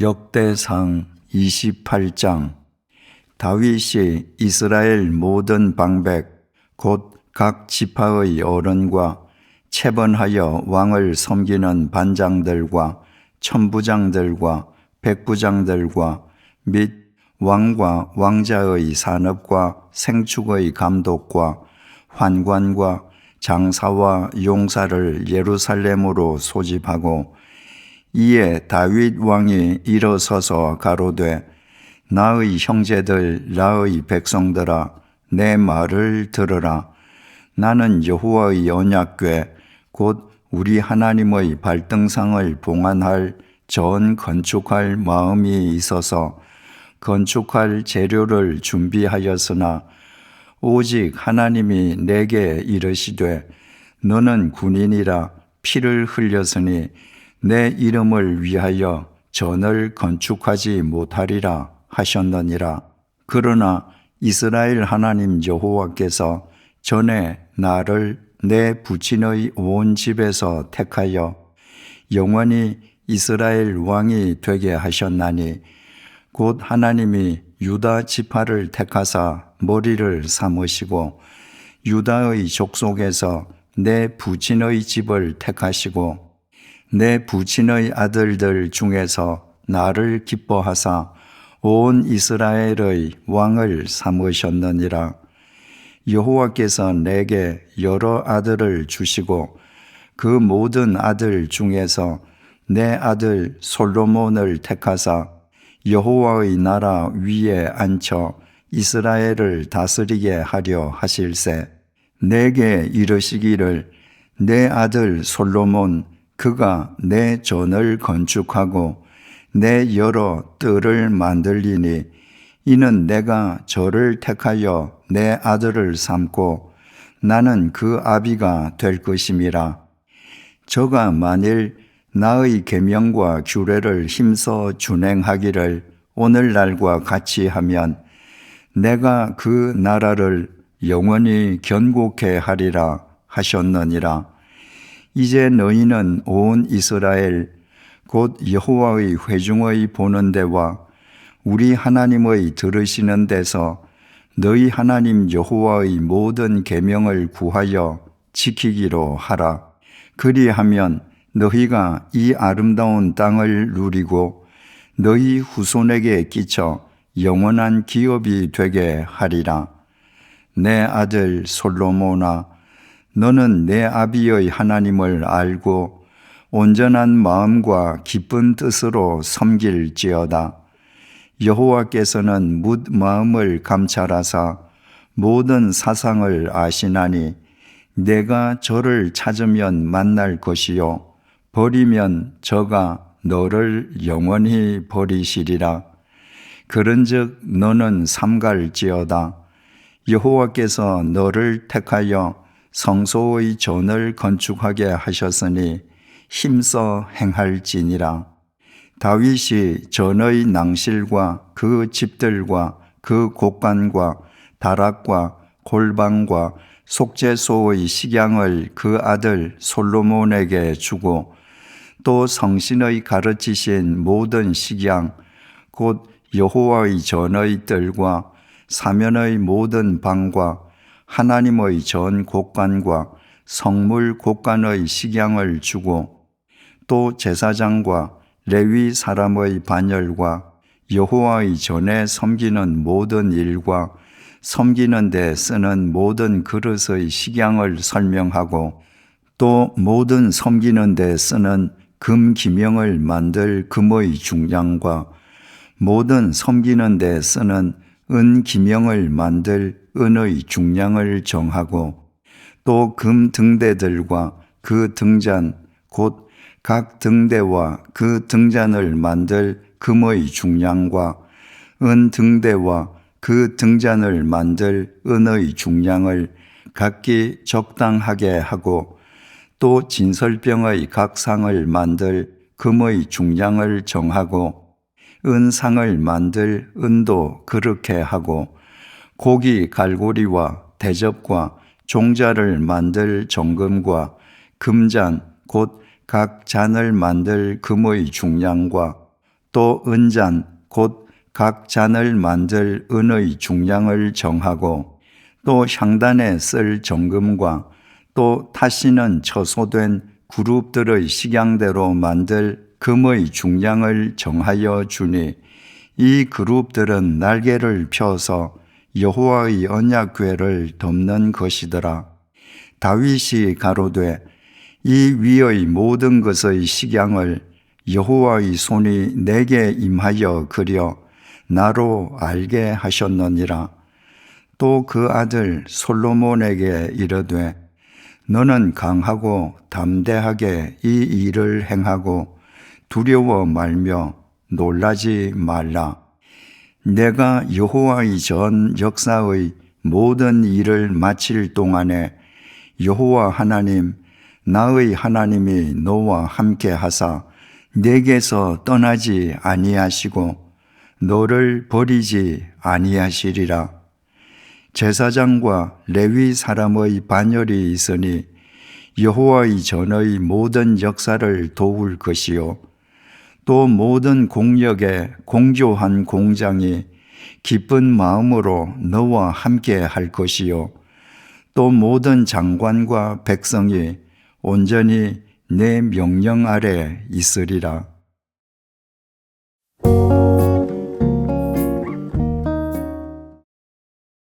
역대상 28장. 다윗이 이스라엘 모든 방백 곧 각 지파의 어른과 체번하여 왕을 섬기는 반장들과 천부장들과 백부장들과 및 왕과 왕자의 산업과 생축의 감독과 환관과 장사와 용사를 예루살렘으로 소집하고 이에 다윗 왕이 일어서서 가로되 나의 형제들 나의 백성들아 내 말을 들으라. 나는 여호와의 언약궤 곧 우리 하나님의 발등상을 봉안할 전 건축할 마음이 있어서 건축할 재료를 준비하였으나 오직 하나님이 내게 이르시되 너는 군인이라 피를 흘렸으니 내 이름을 위하여 전을 건축하지 못하리라 하셨느니라. 그러나 이스라엘 하나님 여호와께서 전에 나를 내 부친의 온 집에서 택하여 영원히 이스라엘 왕이 되게 하셨나니 곧 하나님이 유다 지파를 택하사 머리를 삼으시고 유다의 족속에서 내 부친의 집을 택하시고 내 부친의 아들들 중에서 나를 기뻐하사 온 이스라엘의 왕을 삼으셨느니라. 여호와께서 내게 여러 아들을 주시고 그 모든 아들 중에서 내 아들 솔로몬을 택하사 여호와의 나라 위에 앉혀 이스라엘을 다스리게 하려 하실세 내게 이르시기를 내 아들 솔로몬 그가 내 전을 건축하고 내 여러 뜰을 만들리니 이는 내가 저를 택하여 내 아들을 삼고 나는 그 아비가 될 것임이라. 저가 만일 나의 계명과 규례를 힘써 준행하기를 오늘날과 같이 하면 내가 그 나라를 영원히 견고케 하리라 하셨느니라. 이제 너희는 온 이스라엘 곧 여호와의 회중의 보는 데와 우리 하나님의 들으시는 데서 너희 하나님 여호와의 모든 계명을 구하여 지키기로 하라. 그리하면 너희가 이 아름다운 땅을 누리고 너희 후손에게 끼쳐 영원한 기업이 되게 하리라. 내 아들 솔로모나 너는 내 아비의 하나님을 알고 온전한 마음과 기쁜 뜻으로 섬길지어다. 여호와께서는 묻 마음을 감찰하사 모든 사상을 아시나니 내가 저를 찾으면 만날 것이요 버리면 저가 너를 영원히 버리시리라 그런즉 너는 삼갈지어다 여호와께서 너를 택하여 성소의 전을 건축하게 하셨으니 힘써 행할지니라. 다윗이 전의 낭실과 그 집들과 그 곡간과 다락과 골방과 속죄소의 식양을 그 아들 솔로몬에게 주고 또 성신의 가르치신 모든 식양 곧 여호와의 전의 뜰과 사면의 모든 방과 하나님의 전 곡간과 성물 곡간의 식양을 주고 또 제사장과 레위 사람의 반열과 여호와의 전에 섬기는 모든 일과 섬기는 데 쓰는 모든 그릇의 식양을 설명하고 또 모든 섬기는 데 쓰는 금 기명을 만들 금의 중량과 모든 섬기는 데 쓰는 은 기명을 만들 은의 중량을 정하고 또 금 등대들과 그 등잔 곧 각 등대와 그 등잔을 만들 금의 중량과 은 등대와 그 등잔을 만들 은의 중량을 각기 적당하게 하고 또 진설병의 각 상을 만들 금의 중량을 정하고 은상을 만들 은도 그렇게 하고 고기 갈고리와 대접과 종자를 만들 정금과 금잔 곧 각 잔을 만들 금의 중량과 또 은잔 곧 각 잔을 만들 은의 중량을 정하고 또 향단에 쓸 정금과 또 타시는 처소된 그룹들의 식양대로 만들 금의 중량을 정하여 주니 이 그룹들은 날개를 펴서 여호와의 언약궤를 덮는 것이더라. 다윗이 가로되 이 위의 모든 것의 식양을 여호와의 손이 내게 임하여 그려 나로 알게 하셨느니라. 또 그 아들 솔로몬에게 이르되 너는 강하고 담대하게 이 일을 행하고 두려워 말며 놀라지 말라. 내가 여호와의 전 역사의 모든 일을 마칠 동안에 여호와 하나님 나의 하나님이 너와 함께 하사 내게서 떠나지 아니하시고 너를 버리지 아니하시리라. 제사장과 레위 사람의 반열이 있으니 여호와의 전의 모든 역사를 도울 것이요 또 모든 공력에 공조한 공장이 기쁜 마음으로 너와 함께 할 것이요 또 모든 장관과 백성이 온전히 내 명령 아래 있으리라.